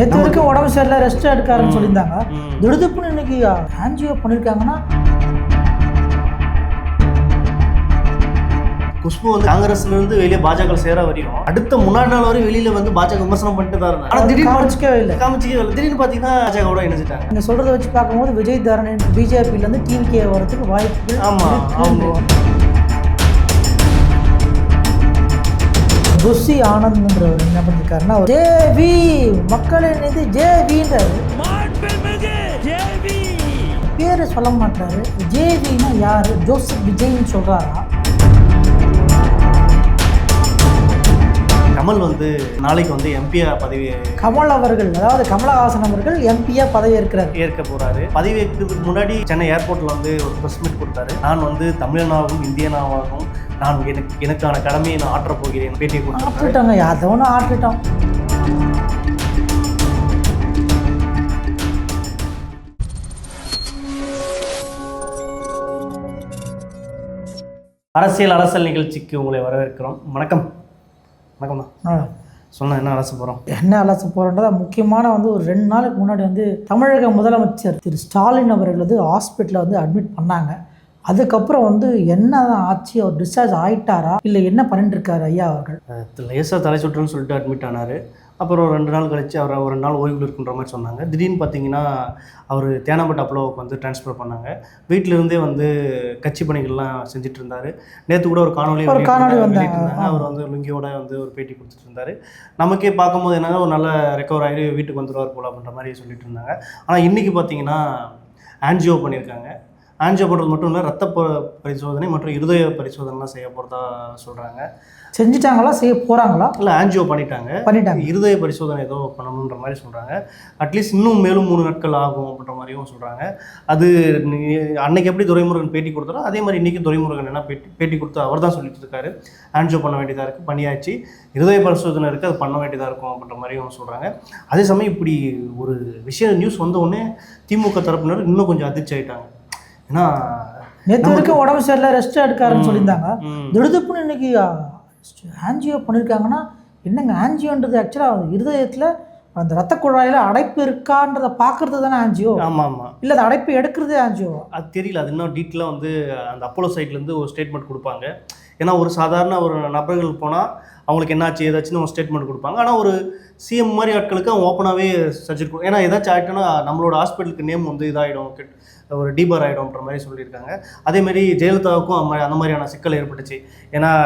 நேற்று வரைக்கும் உடம்பு சரியில்லை ரெஸ்ட் எடுக்காருன்னு சொல்லியிருந்தாங்க. திடுதுப்புன்னு இன்னைக்கு ஆன்ஜியோ பண்ணியிருக்காங்கன்னா குஷ்பு வந்து காங்கிரஸ்ல இருந்து வெளியே பாஜக சேர வரையும் அடுத்த முன்னாடி நாள் வரை வெளியில வந்து பாஜக விமர்சனம் பண்ணிட்டு தான் இருந்தாங்க. ஆனா திடீர்னு காமிச்சிக்கவே இல்லை. காமிச்சிக்கவே இல்லை. திடீர்னு பாத்தீங்கன்னா பாஜகவோட இணைஞ்சிட்டாங்க. நீங்க சொல்றதை வச்சு பார்க்கும்போது விஜய் தரணன் பிஜேபியில இருந்து டிவிகே வரதுக்கு வாய்ப்புகள் ஆமா, ஆமா. புஷி ஆனந்த்ன்றவர் என்ன பண்ணிருக்காருன்னா ஜே வி மக்களின் இது ஜே வின்றாரு. பேரு சொல்ல மாட்டாரு. ஜே வினா யாரு? ஜோசப் விஜய்னு சொல்றாரா? கமல் வந்து நாளைக்கு வந்து எம்பியா பதவி கமல் அவர்கள் அதாவது கமலஹாசன் அவர்கள் எம்பியா பதவி இருக்கிறார் ஏற்க போறாரு. பதவி ஏற்கிறதுக்கு முன்னாடி சென்னை ஏர்போர்ட்ல வந்து ஒரு ப்ரெஸ் மீட் கொடுத்தாரு. நான் வந்து தமிழனாகவும் இந்தியனாகவும் நான் எனக்கு எனக்கான கடமையை நான் ஆற்றப் போகிறேன். பேட்டியை கொடுத்தாரு ஆட்டுட்டாங்க அதை ஒன்று ஆட்டுட்டோம் அரசியல் அரசல் நிகழ்ச்சிக்கு உங்களை வரவேற்கிறோம். வணக்கம். வணக்கம் ஆ. சொன்னா என்ன அரசு போறோம்? என்ன அலச போகிறோன்றதா முக்கியமான வந்து ஒரு ரெண்டு நாளுக்கு முன்னாடி வந்து தமிழக முதலமைச்சர் திரு ஸ்டாலின் அவர்கள் வந்து ஹாஸ்பிட்டலில் வந்து அட்மிட் பண்ணாங்க. அதுக்கப்புறம் வந்து என்ன ஆச்சு அவர் டிஸ்சார்ஜ் ஆயிட்டாரா இல்லை என்ன பண்ணிட்டு இருக்காரு ஐயா அவர்கள்? லேசாக தலை சுற்றுன்னு சொல்லிட்டு அட்மிட் ஆனார். அப்புறம் ஒரு ரெண்டு நாள் கழிச்சு அவர் ஒரு ரெண்டு நாள் ஓய்வில் இருக்குன்ற மாதிரி சொன்னாங்க. திடீர்னு பார்த்தீங்கன்னா அவர் தேனாம்பட்டு அப்ளோவுக்கு வந்து ட்ரான்ஸ்ஃபர் பண்ணாங்க. வீட்டில இருந்தே வந்து கட்சி பணிகள்லாம் செஞ்சுட்டு இருந்தார் நேற்று கூட ஒரு காணொலி ஒரு வெளியிட்டு- வந்தாங்க. அவர் வந்து லுங்கியோட வந்து ஒரு பேட்டி கொடுத்துட்டு இருந்தார் நமக்கே பார்க்கும்போது என்னன்னா ஒரு நல்ல ரெக்கவர் ஆகி வீட்டுக்கு வந்துடுவார் போல அப்படின்ற மாதிரி சொல்லிட்டு இருந்தாங்க ஆனால் இன்றைக்கி பார்த்தீங்கன்னா ஆன்ஜியோ பண்ணியிருக்காங்க. ஆன்ஜியோ பண்ணுறது மட்டும் இல்லை ரத்த பரிசோதனை மற்றும் இருதய பரிசோதனைலாம் செய்ய போகிறதா சொல்கிறாங்க செஞ்சுட்டாங்களா? செய்ய போகிறாங்களா இல்லை ஆன்ஜியோ பண்ணிட்டாங்க. பண்ணிட்டாங்க. இருதய பரிசோதனை ஏதோ பண்ணணுன்ற மாதிரி சொல்கிறாங்க அட்லீஸ்ட் இன்னும் மேலும் மூணு நாட்கள் ஆகும் அப்படின்ற மாதிரியும் சொல்கிறாங்க அது அன்னைக்கு எப்படி துரைமுருகன் பேட்டி கொடுத்தாரோ அதே மாதிரி இன்றைக்கி துரைமுருகன் என்ன பேட்டி பேட்டி கொடுத்து அவர் தான் சொல்லிட்டு இருக்காரு. ஆன்ஜியோ பண்ண வேண்டியதாக இருக்குது பண்ணியாச்சு. இருதய பரிசோதனை இருக்குது அது பண்ண வேண்டியதாக இருக்கும் அப்படின்ற மாதிரியும் சொல்கிறாங்க அதே சமயம் இப்படி ஒரு விஷயம் நியூஸ் வந்த உடனே திமுக தரப்பினர் இன்னும் கொஞ்சம் அதிர்ச்சி ஆயிட்டாங்க ஏன்னா நேற்று வரைக்கும் உடம்பு சரியில்லை ரெஸ்ட் எடுக்காருன்னு சொல்லியிருந்தாங்க. திடுதுப்புன்னு இன்னைக்கு ஆன்ஜியோ பண்ணியிருக்காங்கன்னா என்னங்க ஆன்ஜியோன்றது ஆக்சுவலாக இருதயத்தில் அந்த ரத்த குழாயில் அடைப்பு இருக்கான்றதை பார்க்கறது தானே ஆன்ஜியோ ஆமாம் ஆமாம் இல்லை அந்த அடைப்பு எடுக்கிறதே ஆன்ஜியோ அது தெரியல அது இன்னும் டீட்டெயிலாக வந்து அந்த அப்போலோ சைட்லேருந்து ஒரு ஸ்டேட்மெண்ட் கொடுப்பாங்க. ஏன்னா ஒரு சாதாரண ஒரு நபர்கள் போனால் அவங்களுக்கு என்னாச்சு ஏதாச்சுன்னு ஒரு ஸ்டேட்மெண்ட் கொடுப்பாங்க. ஆனால் ஒரு சிஎம் மாதிரி ஆட்களுக்கு அவன் ஓப்பனாகவே சர்ஜரி ஏன்னா ஏதாச்சும் ஆகிட்டோன்னா நம்மளோட ஹாஸ்பிட்டலுக்கு நேம் வந்து இதாகிடும் கெட் ஒரு டீபர் ஆகிடும்ன்ற மாதிரி சொல்லியிருக்காங்க. அதேமாரி ஜெயலலிதாவுக்கும் அந்த மாதிரி- அந்த மாதிரியான சிக்கல் ஏற்பட்டுச்சு. ஏன்னா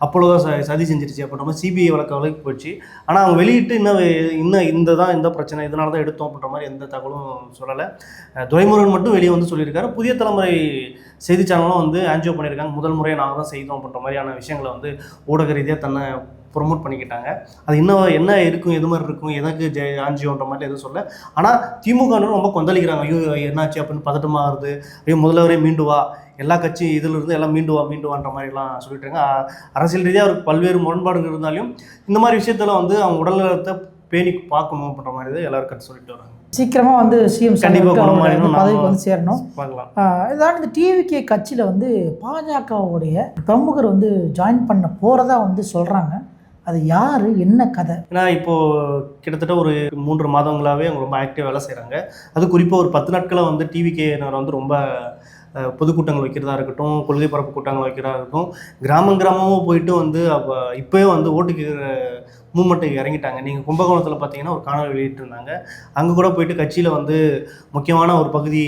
அப்போலோ தான் ச- சதி செஞ்சிருச்சு. அப்படின்ற மாதிரி சிபிஐ வழக்கு வழக்கு போச்சு. ஆனால் அவங்க வெளியிட்டு இன்னும் இன்னும் இந்த தான் இந்த பிரச்சனை இதனால தான் எடுத்தோம் அப்படின்ற மாதிரி எந்த தகவலும் சொல்லலை. துரைமுருகன் மட்டும் வெளியே வந்து சொல்லியிருக்காரு. புதிய தலைமுறை செய்தி சேனலும் வந்து ஆன்ஜியோ பண்ணியிருக்காங்க. முதல் முறையை நாங்கள் தான் செய்தோம் அப்படின்ற மாதிரியான விஷயங்களை வந்து ஊடக ரீதியாக தன்னை ப்ரொமோட் பண்ணிக்கிட்டாங்க. அது இன்னும் என்ன இருக்கும் எது மாதிரி இருக்கும் எதற்கு ஜெ ஆன்ஜியோன்ற மாதிரி எதுவும் சொல்ல ஆனால் திமுக ரொம்ப கொந்தளிக்கிறாங்க. ஐயோ என்னாச்சு அப்படின்னு பதட்டமாக வருது. ஐயோ முதல்வரே மீண்டு வா. எல்லா கட்சி இதுல இருந்து எல்லாம் மீண்டு வா மீண்டு வான்ற மாதிரிலாம் சொல்லிட்டு இருக்காங்க. அ- அரசியல் ரீதியாக அவருக்கு பல்வேறு முரண்பாடுகள் இருந்தாலும் இந்த மாதிரி விஷயத்தில் வந்து அவங்க உடல்நலத்தை பேணி பார்க்கணும் அப்படின்ற மாதிரி தான் எல்லாரும் கற்று சொல்லிட்டு வராங்க. சீக்கிரமாக வந்து சிஎம். பதவிக்கு வந்து சேரணும். இதான் இந்த டிவிகே கட்சியில் வந்து பாஜகவுடைய பிரமுகர் வந்து ஜாயின் பண்ண போகிறதா வந்து சொல்கிறாங்க அது யார்? என்ன கதை? ஏன்னா இப்போ கிட்டத்தட்ட ஒரு மூன்று மாதங்களாகவே அவங்க ரொம்ப ஆக்டிவாக வேலை செய்கிறாங்க அது குறிப்பாக ஒரு பத்து நாட்களாக வந்து டிவிகேனர் வந்து ரொம்ப பொதுக்கூட்டங்கள் வைக்கிறதா இருக்கட்டும் கொள்கை பரப்பு கூட்டங்கள் வைக்கிறதா இருக்கட்டும் கிராமம் கிராமமும் போயிட்டு வந்து அப்போ இப்போயே வந்து ஓட்டுக்கு மூமெண்ட்டுக்கு இறங்கிட்டாங்க. நீங்கள் கும்பகோணத்தில் பார்த்தீங்கன்னா ஒரு காணொலி வெளியிட்டிருந்தாங்க. அங்கே கூட போயிட்டு கட்சியில் வந்து முக்கியமான ஒரு பகுதி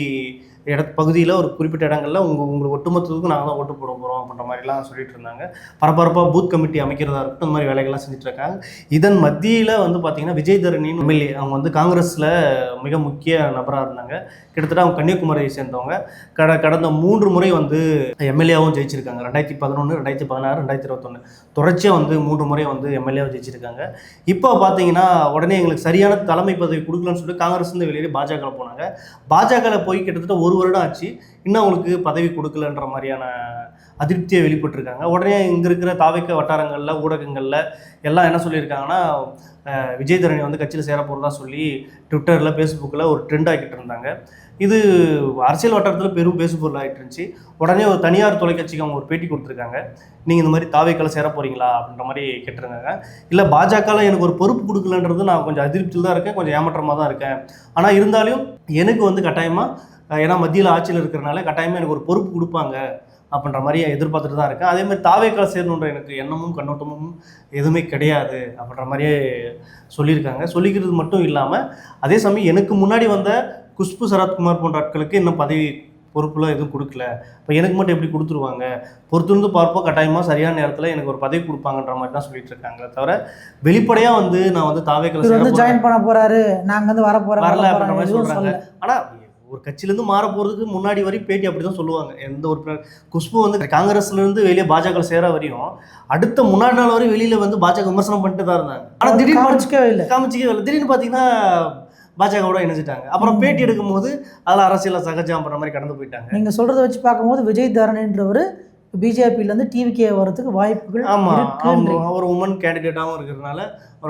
இட பகுதியில் ஒரு குறிப்பிட்ட இடங்கள்ல உங்கள் உங்களுக்கு ஒட்டுமொத்தத்துக்கு நாங்கள் தான் ஓட்டு போட போகிறோம் அப்படின்ற மாதிரிலாம் சொல்லிட்டு இருந்தாங்க. பரபரப்பாக பூத் கமிட்டி அமைக்கிறதா இருக்கட்டும் இந்த மாதிரி வேலைகள்லாம் செஞ்சுட்டு இருக்காங்க. இதன் மத்தியில் வந்து பார்த்தீங்கன்னா விஜய் தரணின்னு எம்எல்ஏ அவங்க வந்து காங்கிரஸில் மிக முக்கிய நபராக இருந்தாங்க. கிட்டத்தட்ட அவங்க கன்னியாகுமரியை சேர்ந்தவங்க. கட கடந்த மூன்று முறை வந்து எம்எல்ஏவும் ஜெயிச்சிருக்காங்க. ரெண்டாயிரத்தி பதினொன்று ரெண்டாயிரத்தி பதினாறு ரெண்டாயிரத்தி இருபத்தொன்று தொடர்ச்சியாக வந்து மூன்று முறை வந்து எம்எல்ஏவும் ஜெயிச்சிருக்காங்க. இப்போ பார்த்தீங்கன்னா உடனே எங்களுக்கு சரியான தலைமை பதவி கொடுக்கலன்னு சொல்லிட்டு காங்கிரஸ் இருந்து வெளியே பாஜக போனாங்க. பாஜகவில் போய் கிட்டத்தட்ட ஒரு வருடம் ஆச்சு. இன்னும் அவங்களுக்கு பதவி கொடுக்கலன்ற மாதிரியான அதிருப்தியை வெளிப்பட்டிருக்காங்க. உடனே இங்கே இருக்கிற தாவைக்க வட்டாரங்களில் ஊடகங்களில் எல்லாம் என்ன சொல்லியிருக்காங்கன்னா விஜய் தரணி வந்து கட்சியில் சேர போகிறதா சொல்லி ட்விட்டரில் ஃபேஸ்புக்கில் ஒரு ட்ரெண்ட் ஆகிட்டு இருந்தாங்க. இது அரசியல் வட்டாரத்தில் பெரும் பேசுபொருள் ஆகிட்டு இருந்துச்சு. உடனே ஒரு தனியார் தொலைக்காட்சிக்கு அவங்க ஒரு பேட்டி கொடுத்துருக்காங்க. நீங்கள் இந்த மாதிரி தாவைக்கால சேர போகிறீங்களா அப்படின்ற மாதிரி கேட்டிருந்தாங்க. இல்லை பாஜகவில் எனக்கு ஒரு பொறுப்பு கொடுக்கலன்றது நான் கொஞ்சம் அதிருப்தியில் தான் இருக்கேன். கொஞ்சம் ஏமாற்றமாக தான் இருக்கேன். ஆனால் இருந்தாலும் எனக்கு வந்து கட்டாயமாக ஏன்னா மத்தியில் ஆட்சியில் இருக்கிறனால கட்டாயமாக எனக்கு ஒரு பொறுப்பு கொடுப்பாங்க அப்படின்ற மாதிரி எதிர்பார்த்துட்டு தான் இருக்கேன். அதே மாதிரி தாவேக்கால சேரணுன்ற எனக்கு எண்ணமும் கண்ணோட்டமும் எதுவுமே கிடையாது அப்படின்ற மாதிரியே சொல்லியிருக்காங்க. சொல்லிக்கிறது மட்டும் இல்லாமல் அதே சமயம் எனக்கு முன்னாடி வந்த குஷ்பு சரத்குமார் போன்ற ஆட்களுக்கு இன்னும் பதவி பொறுப்புலாம் எதுவும் கொடுக்கல. இப்போ எனக்கு மட்டும் எப்படி கொடுத்துருவாங்க? பொறுத்திருந்து பார்ப்போம். கட்டாயமாக சரியான நேரத்தில் எனக்கு ஒரு பதவி கொடுப்பாங்கன்ற மாதிரி தான் சொல்லிட்டு இருக்காங்க தவிர வெளிப்படையாக வந்து நான் வந்து இவர் வந்து ஜாயின் பண்ண போறாரு. நாங்க வந்து வர போறோம் வரல வர அப்படின்ற மாதிரி எதுவும் சொல்றாங்க. ஒரு கட்சியிலேருந்து மாற போகிறதுக்கு முன்னாடி வரையும் பேட்டி அப்படி தான் சொல்லுவாங்க. எந்த ஒரு குஷ்பு வந்து காங்கிரஸ்ல இருந்து வெளியே பாஜக சேர வரையும் அடுத்த முன்னாடி நாள் வரையும் வெளியில வந்து பாஜக விமர்சனம் பண்ணிட்டு தான் இருந்தாங்க. ஆனா திடீர்னு காமிச்சிக்கவே இல்லை. காமிச்சிக்கவே இல்லை. திடீர்னு பார்த்தீங்கன்னா பாஜகவோட இணைஞ்சிட்டாங்க. அப்புறம் பேட்டி எடுக்கும்போது அதில் அரசியல சகஜம் பண்ற மாதிரி கடந்து போயிட்டாங்க. நீங்க சொல்றத வச்சு பார்க்கும்போது விஜய் தரணின்றவர் பிஜேபியில இருந்து டிவிகே வரதுக்கு வாய்ப்புகள் ஆமா அவங்க இருக்குன்றீங்க. அவர் உமன் கேண்டிடேட்டாகவும் இருக்கிறதுனால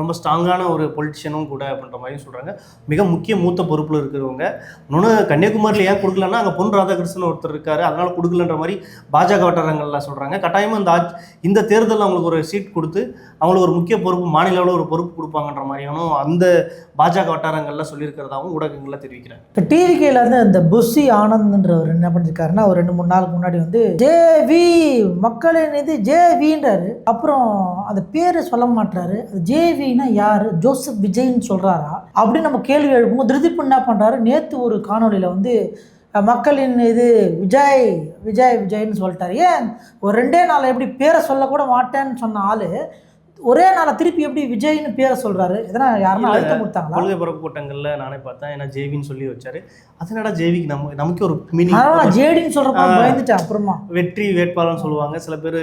ரொம்ப ஸ்ட்ராங்கான ஒரு பொலிட்டிஷியனும் கூட அப்படின்ற மாதிரி சொல்கிறாங்க மிக முக்கிய மூத்த பொறுப்பில் இருக்கிறவங்க. இன்னொன்று கன்னியாகுமரியில் ஏன் கொடுக்கலன்னா அங்கே பொன் ராதாகிருஷ்ணன் ஒருத்தர் இருக்கார். அதனால் கொடுக்கலன்ற மாதிரி பாஜக வட்டாரங்களில் சொல்கிறாங்க கட்டாயமாக இந்த ஆட்சி இந்த தேர்தலில் அவங்களுக்கு ஒரு சீட் கொடுத்து அவங்களுக்கு ஒரு முக்கிய பொறுப்பு மாநில அளவில் ஒரு பொறுப்பு கொடுப்பாங்கன்ற மாதிரியானும் அந்த பாஜக வட்டாரங்களில் சொல்லியிருக்கிறதாவும் ஊடகங்களில் தெரிவிக்கிறாங்க. இப்போ டிவிகேல இருந்து இந்த புஷி ஆனந்த்ன்றவர் என்ன பண்ணிருக்காருன்னா ஒரு ரெண்டு மூணு நாளுக்கு முன்னாடி வந்து ஜேவி மக்களின் இது ஜேவின்றாரு அப்புறம் அந்த பேரை சொல்ல மாட்டாரு அது ஜேவினா யாரு? ஜோசப் விஜய்ன்னு சொல்கிறாரா அப்படின்னு நம்ம கேள்வி எழுப்போம் திருதிப்பு என்ன பண்ணுறாரு நேற்று ஒரு காணொலியில் வந்து மக்களின் இது விஜய் விஜய் விஜய்ன்னு சொல்லிட்டாரு. ஏன்? ஒரு ரெண்டே நாள் எப்படி பேரை சொல்லக்கூட மாட்டேன்னு சொன்ன ஆள் ஒரே நாளை திருப்பி எப்படி விஜய்னு பேரை சொல்றாரு? எதனா யாருன்னா இல்ல. அழுத்தம் கொடுத்தாங்களா? கொள்கை பரப்பு கூட்டங்கள்ல நானே பார்த்தேன். ஏன்னா ஜேவின்னு சொல்லி வச்சாரு. அதனடா ஜேவிக்கு நம்ம நமக்கே ஒரு மினி ஜேடின்னு சொல்றப்ப ஆ. பயந்துட்டேன் அப்புறமா. வெற்றி வேட்பாளர்னு சொல்லுவாங்க. சில பேர்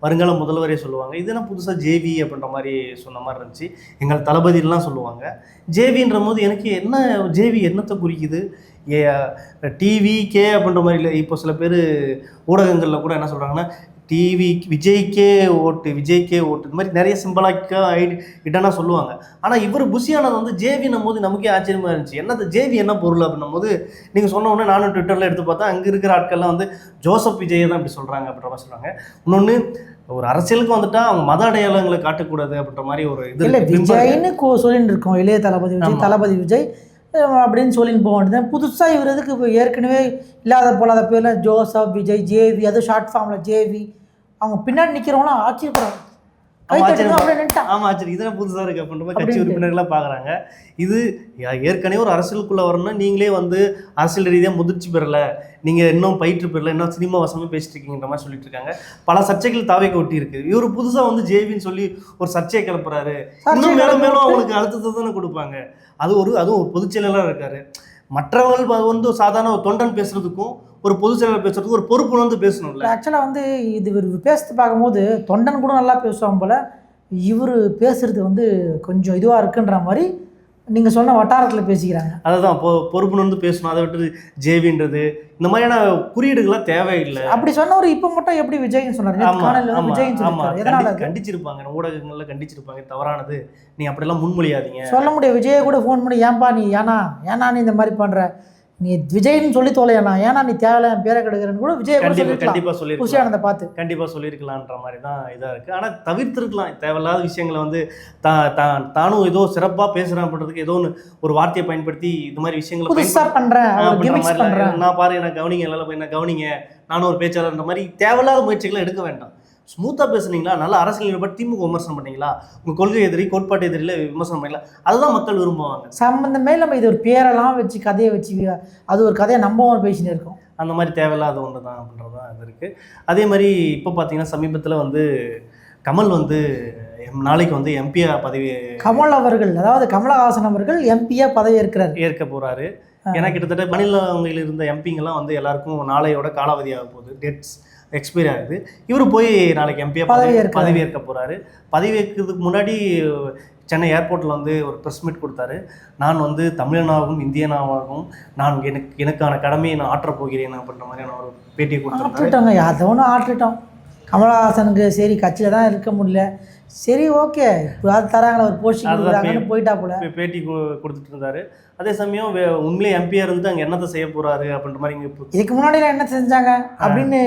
வருங்கால முதல்வரே சொல்லுவாங்க. இது என்ன புதுசாக ஜேவி அப்படின்ற மாதிரி சொன்ன மாதிரி இருந்துச்சு. எங்கள் தளபதியெல்லாம் சொல்லுவாங்க. ஜேவின்ற போது எனக்கு என்ன ஜேவி என்னத்தை குறிக்குது? ஏ டிவி கே அப்படின்ற மாதிரி இல்லை. இப்போ சில பேர் ஊடகங்களில் கூட என்ன சொல்கிறாங்கன்னா டிவி விஜய்க்கே ஓட்டு விஜய்க்கே ஓட்டு. இந்த மாதிரி நிறைய சிம்பலாக்க ஐடி இடனா சொல்லுவாங்க. ஆனால் இவர் புஷியானது வந்து ஜேவின்னும் போது நமக்கே ஆச்சரியமா இருந்துச்சு. என்னது ஜேவி என்ன பொருள் அப்படின்னும் போது நீங்கள் சொன்ன உடனே நானும் ட்விட்டரில் எடுத்து பார்த்தா அங்கே இருக்கிற ஆட்கள்லாம் வந்து ஜோசப் விஜயை தான் இப்படி சொல்கிறாங்க அப்படின்ற மாதிரி சொல்கிறாங்க இன்னொன்று ஒரு அரசியலுக்கு வந்துட்டா அவங்க மத அடையாளங்களை காட்டக்கூடாது அப்படின்ற மாதிரி ஒரு இது இல்ல. விஜய்னு கோ- சொல்லிட்டு இருக்கோம். இளைய தளபதி விஜய். தளபதி விஜய் அப்படின்னு சொல்லிட்டு போக வேண்டியது புதுசா இவர் எதுக்கு இப்போ ஏற்கனவே இல்லாத போலாத பேர்ல ஜோசப் விஜய் ஜேவி அது ஷார்ட் ஃபார்ம்ல ஜேவி அவங்க பின்னாடி நிக்கிறவங்களாம் ஆச்சரியப்படுறாங்க கை ஆமா, தட்டுங்க ஆச்சரியப்பா- அப்படியே நின்ட்டான் ஆமா ஆச்சரிய இதெல்லாம் புதுசா இருக்கு. அப்படின்ற கட்சி. உறுப்பினர்களாக பார்க்குறாங்க. இது ஏற்கனவே ஒரு அரசியலுக்குள்ள வரணும்னா நீங்களே வந்து அரசியல் ரீதியாக முதிர்ச்சி பெறல. நீங்க இன்னும் பயிற்று பெறல. இன்னும் சினிமா வசமே பேசிட்டு இருக்கீங்கன்ற மாதிரி சொல்லிட்டு இருக்காங்க. பல சர்ச்சைகள் தாவைக்கு ஒட்டி இருக்கு. இவர் புதுசா வந்து ஜேவின்னு சொல்லி ஒரு சர்ச்சையை கிளப்புறாரு. இன்னும் மேலும் மேலும் அவங்களுக்கு அழுத்தத்தை தானே கொடுப்பாங்க. அது ஒரு அதுவும் ஒரு பொதுச் செயலாளர் இருக்காரு. மற்றவர்கள் வந்து சாதாரண ஒரு தொண்டன் பேசுறதுக்கும் ஒரு பொதுச் செயலாளர் பேசுறதுக்கும் ஒரு பொறுப்பு வந்து பேசணும்ல. ஆக்சுவலாக வந்து இது இவர் பேசுறது பார்க்கும்போது தொண்டன் கூட நல்லா பேசுவான் போல இவர் பேசுறது வந்து கொஞ்சம் இதுவாக இருக்குன்ற மாதிரி நீங்கள் சொன்ன வட்டாரத்தில் பேசிக்கிறாங்க. அதுதான் பொ பொறுப்புன்னு வந்து பேசணும் அதை விட்டு ஜேவின்றது இந்த மாதிரியான குறியீடுகள்லாம் தேவையில்லை. அப்படி சொன்னவர் இப்போ மட்டும் எப்படி விஜய்னு சொன்னார்? விஜய்னு அது? கண்டிச்சிருப்பாங்க ஊடகங்கள்ல கண்டிச்சிருப்பாங்க தவறானது. நீ அப்படியெல்லாம் முன்மொழியாதீங்க. சொல்ல முடியும் விஜயை கூட ஃபோன் பண்ணி ஏன்பா நீ ஏனா ஏனா நீ இந்த மாதிரி பண்ற? நீ விஜய்னு சொல்லி தொலையண்ணா. ஏன்னா நீ தேவையில்ல என் பேரை கெடுக்கிறன்னு கூட விஜய் கூட கண்டிப்பா சொல்லிருக்கலாம் கண்டிப்பா சொல்லியிருக்கலாம். குஷியானதை பார்த்து கண்டிப்பா சொல்லியிருக்கலான்ற மாதிரி தான் இதா இருக்கு. ஆனா தவிர்த்திருக்கலாம். தேவையில்லாத விஷயங்களை வந்து தா தான் தானும் ஏதோ சிறப்பா பேசுறேன் அப்படின்றதுக்கு ஏதோ ஒன்று ஒரு வார்த்தையை பயன்படுத்தி இந்த மாதிரி விஷயங்களை புதுசா பயன்படுத்தி- பண்றேன். ஆ, அவர் அப்படின்ற கிமிக்ஸ் மாதிரிலாம் பண்றேன். நான் பாரு என்ன கவனிங்க எல்லாம் போய் என்ன கவனிங்க. நானும் ஒரு பேச்சாளர்ன்ற மாதிரி தேவையில்லாத முயற்சிகளை எடுக்க வேண்டாம். ஸ்மூத்தா பேசுனீங்களா? நல்ல அரசியல் ஈடுபாடு திமுக விமர்சனம் பண்ணீங்களா? உங்க கொள்கை எதிரி கோட்பாட்டு எதிரில விமர்சனம் பண்ணீங்களா? அதுதான் மக்கள் விரும்புவாங்க. சம்பந்தமே நம்ம இது ஒரு பேரெல்லாம் வச்சு கதையை வச்சு அது ஒரு கதையை நம்பவும் பேசினு இருக்கோம். அந்த மாதிரி தேவையில்லாத ஒன்று தான் அப்படின்றது தான் இது இருக்குது அதே மாதிரி இப்போ பார்த்தீங்கன்னா சமீபத்தில் வந்து கமல் வந்து நாளைக்கு வந்து எம்பியா பதவி கமல் அவர்கள் அதாவது கமலஹாசன் அவர்கள் எம்பியா பதவி இருக்கிறார் ஏற்க போகிறாரு ஏன்னா கிட்டத்தட்ட மாநிலங்களில் இருந்த எம்பிங்கெல்லாம் வந்து எல்லாருக்கும் நாளையோட காலாவதி ஆக போகுது. டேட்ஸ் எக்ஸ்பைரி ஆகுது. இவர் போய் நாளைக்கு எம்பியா பதவி பதவி ஏற்கிறாரு. பதவி ஏற்க போகிறாரு பதவி ஏற்கிறதுக்கு முன்னாடி சென்னை ஏர்போர்ட்டில் வந்து ஒரு ப்ரெஸ் மீட் கொடுத்தாரு. நான் வந்து தமிழனாகவும் இந்தியனாகவும் நான் எனக்கு எனக்கான கடமையை நான் ஆற்றப் போகிறேன் அப்படின்ற மாதிரியான ஒரு பேட்டியை கொடுத்துருந்தாரு. ஆட்டுட்டோங்க அதை ஒன்றும் ஆட்டுட்டோம் கமலஹாசனுக்கு சரி கட்சியில் தான் இருக்க முடியல. சரி ஓகே. அது தராங்களே ஒரு போஸ்டிங் கொடுக்குறாங்கன்னு போயிட்டா போல பேட்டி கொடுத்துட்டு இருந்தாரு. அதே சமயம் உண்மையிலே எம்பியா இருந்து அங்கே என்னத்தை செய்ய போறாரு அப்படின்ற மாதிரி இங்கே இதுக்கு முன்னாடி என்ன செஞ்சாங்க அப்படின்னு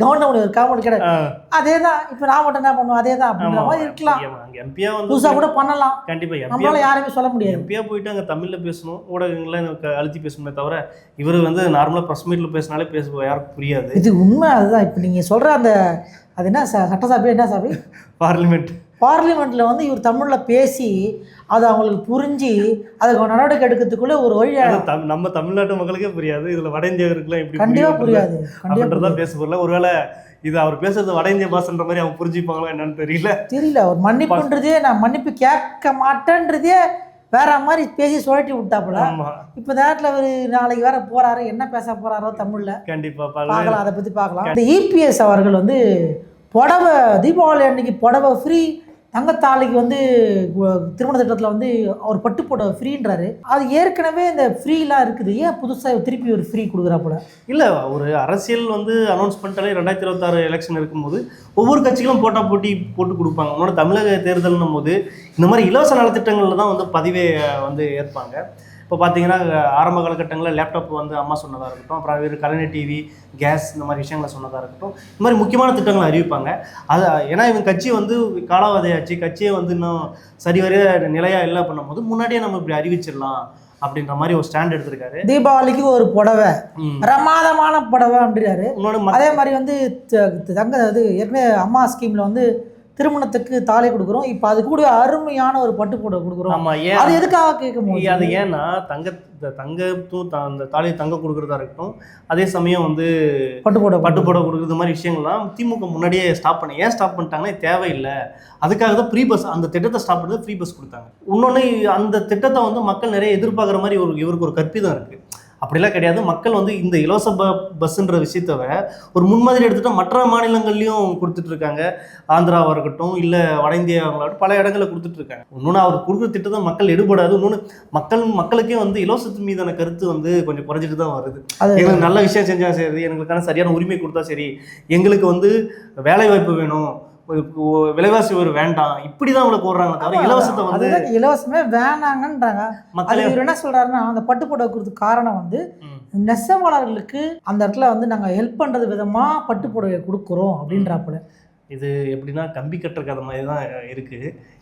கவர்னர் ஒரு காமெடி கிடையாது அதே தான் இப்போ நான் மட்டும் என்ன பண்ணுவோம்? அதே தான் அப்படின்ற மாதிரி இருக்கலாம். அங்கே எம்பியா வந்து புதுசாக கூட பண்ணலாம். கண்டிப்பா எம்பியா நம்மளால யாருமே சொல்ல முடியாது. எம்பியா போயிட்டு அங்கே தமிழில் பேசணும் ஊடகங்கள்ல அழுத்தி பேசணுமே தவிர இவர் வந்து நார்மலாக ப்ரெஸ் மீட்டில் பேசினாலே பேச யாருக்கும் புரியாது. இது உண்மை அதுதான். இப்போ நீங்கள் சொல்கிற அந்த அது என்ன ச- சட்டசபை என்ன சபை? பார்லிமெண்ட். பார்லிமெண்ட்டில் வந்து இவர் தமிழில் பேசி அது அவங்களுக்கு புரிஞ்சு அதுக்கு நடவடிக்கை எடுக்கிறதுக்குள்ளே ஒரு வழி நம்ம தமிழ்நாட்டு மக்களுக்கே புரியாது. இதுல வட இந்தியர்களுக்குலாம் எப்படி கண்டிப்பாக புரியாது. அப்படின்றதா பேச போறல ஒருவேளை இது அவர் பேசுறது வட இந்திய பாஷன்ற மாதிரி அவங்க புரிஞ்சுப்பாங்களா என்னன்னு தெரியல. தெரியல. ஒரு மன்னிப்புன்றதே நான் மன்னிப்பு கேட்க மாட்டேன்றதே வேற மாதிரி பேசி சுழட்டி விட்டாப்புல. இப்போ நேரத்தில் அவர் நாளைக்கு வேற போறாரு என்ன பேச போறாரோ தமிழ்ல. கண்டிப்பா பார்க்கலாம் அதை பத்தி பார்க்கலாம். இந்த இபிஎஸ் அவர்கள் வந்து புடவை தீபாவளி அன்னைக்கு புடவை ஃப்ரீ தங்கத்தாளிக்கு வந்து திருமண திட்டத்தில் வந்து அவர் பட்டு போட ஃப்ரீன்றாரு. அது ஏற்கனவே இந்த ஃப்ரீலாம் இருக்குது. ஏன் புதுசாக திருப்பி ஒரு ஃப்ரீ கொடுக்குறாப்பட இல்லை ஒரு அரசியல் வந்து அனௌன்ஸ் பண்ணிட்டாலே ரெண்டாயிரத்தி இருபத்தாறு எலெக்ஷன் இருக்கும்போது ஒவ்வொரு கட்சிகளும் போட்டா போட்டி போட்டு கொடுப்பாங்க. உன்னோட தமிழக தேர்தல்னும் போது இந்த மாதிரி இலவச நலத்திட்டங்களில் தான் வந்து பதிவே வந்து ஏற்பாங்க. இப்போ பார்த்தீங்கன்னா ஆரம்ப காலகட்டங்களில் லேப்டாப் வந்து அம்மா சொன்னதாக இருக்கட்டும் அப்புறம் வேறு கலைஞர் டிவி கேஸ் இந்த மாதிரி விஷயங்களை சொன்னதாக இருக்கட்டும் இந்த மாதிரி முக்கியமான திட்டங்களை அறிவிப்பாங்க. அது ஏன்னா இவங்க கட்சி வந்து காலாவதியாச்சு கட்சியை வந்து இன்னும் சரிவரைய நிலையாக இல்லை பண்ணும்போது முன்னாடியே நம்ம இப்படி அறிவிச்சிடலாம் அப்படின்ற மாதிரி ஒரு ஸ்டாண்ட் எடுத்திருக்காரு. தீபாவளிக்கு ஒரு புடவை. பிரமாதமான புடவை அப்படின்றாரு. அதே மாதிரி வந்து தங்க இது ஏற்கனவே அம்மா ஸ்கீமில் வந்து திருமணத்துக்கு தாலி கொடுக்குறோம். இப்போ அது கூட அருமையான ஒரு பட்டு புடவை கொடுக்குறோம். ஆமா ஏன்? அது எதுக்காக கேட்கும் போது? அது ஏன்னா தங்க தங்கத்தும் த- அந்த தாலி தங்கம் கொடுக்குறதா இருக்கட்டும். அதே சமயம் வந்து பட்டு புடவை பட்டு புடவை கொடுக்குறது மாதிரி விஷயங்கள்லாம் திமுக முன்னாடியே ஸ்டாப் பண்ணி ஏன் ஸ்டாப் பண்ணிட்டாங்கன்னா தேவையில்லை. அதுக்காக தான் ஃப்ரீ பஸ் அந்த திட்டத்தை ஸ்டாப் பண்ணி ஃப்ரீ பஸ் கொடுத்தாங்க. இன்னொன்று அந்த திட்டத்தை வந்து மக்கள் நிறைய எதிர்பார்க்குற மாதிரி ஒரு இவருக்கு ஒரு கற்பிதம் இருக்குது அப்படிலாம் கிடையாது. மக்கள் வந்து இந்த இலவச ப பஸ்ஸுன்ற விஷயத்தவ ஒரு முன்மாதிரி எடுத்துட்டா மற்ற மாநிலங்கள்லையும் கொடுத்துட்டு இருக்காங்க. ஆந்திராவாக இருக்கட்டும் இல்லை வட இந்தியாவாகட்டும் பல இடங்களில் கொடுத்துட்டு இருக்காங்க. இன்னொன்று அவர் கொடுக்குற திட்டத்தை மக்கள் எடுபடாது. இன்னொன்று மக்கள் மக்களுக்கே வந்து இலவசத்து மீதான கருத்து வந்து கொஞ்சம் குறைஞ்சிட்டு தான் வருது. எங்களுக்கு நல்ல விஷயம் செஞ்சா சரி எங்களுக்கான சரியான உரிமை கொடுத்தா சரி எங்களுக்கு வந்து வேலை வாய்ப்பு வேணும். விலைவாசி ஒரு வேண்டாம். இப்படிதான் அவங்களை கோர்றாங்க தவிர இலவசத்தை வந்து இலவசமே வேணாங்கன்றாங்க. மக்களே. இவர் என்ன சொல்றாருன்னா அந்த பட்டு புடவை கொடுத்து காரணம் வந்து. நெசவாளர்களுக்கு அந்த இடத்துல வந்து நாங்க ஹெல்ப் பண்றது விதமா பட்டு புடவை கொடுக்குறோம் அப்படின்றாப்புல. இது எப்படின்னா கம்பி கட்டுற கதை மாதிரி தான் இருக்கு.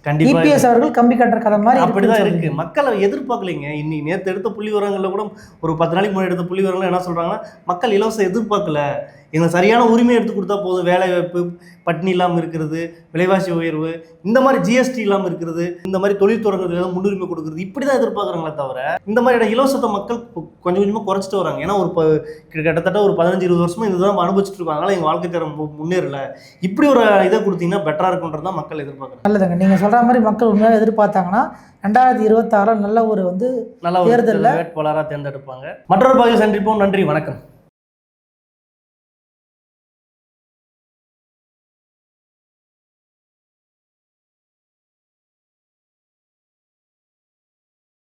கண்டிப்பா இபிஎஸ் அவர்கள் கம்பி கட்டுற கதை மாதிரி அப்படிதான் இருக்கு. மக்களை எதிர்பார்க்கலைங்க. இன்னைக்கு நேற்று எடுத்த புள்ளி விவரங்கள்ல கூட ஒரு பத்து நாளைக்கு முன்னாடி எடுத்த புள்ளி விவரங்கள் என்ன சொல்றாங்கன்னா மக்கள் இலவசம் எதிர்பார்க்கல. எங்களுக்கு சரியான உரிமை எடுத்து கொடுத்தா போதும். வேலை வாய்ப்பு பட்டினி இல்லாமல் இருக்கிறது விலைவாசி உயர்வு இந்த மாதிரி ஜிஎஸ்டி இல்லாமல் இருக்கிறது இந்த மாதிரி தொழில் தொடங்குறதுல முன்னுரிமை கொடுக்குறது இப்படி தான் எதிர்பார்க்குறாங்களே தவிர இந்த மாதிரியான இலவசத்தை மக்கள் கொஞ்சம் கொஞ்சமாக குறைச்சிட்டு வராங்க. ஏன்னா ஒரு ப கிட்டத்தட்ட ஒரு பதினஞ்சு இருபது வருஷமா இதுதான் அனுபவிச்சுட்டு இருக்காங்க எங்கள் வாழ்க்கை தரம் முன்னேறல. இப்படி ஒரு இதை கொடுத்தீங்கன்னா பெட்டராக இருக்குன்றது தான் மக்கள் எதிர்பார்க்குறாங்க. நல்லதுங்க. நீங்க சொல்ற மாதிரி மக்கள் உண்மையாக எதிர்பார்த்தாங்கன்னா ரெண்டாயிரத்தி இருபத்தாறுல நல்ல ஒரு வந்து நல்ல தேர்தல்ல- வேட்பாளராக தேர்ந்தெடுப்பாங்க. மற்றொரு பகுதியில் சந்திப்போம். நன்றி. வணக்கம்.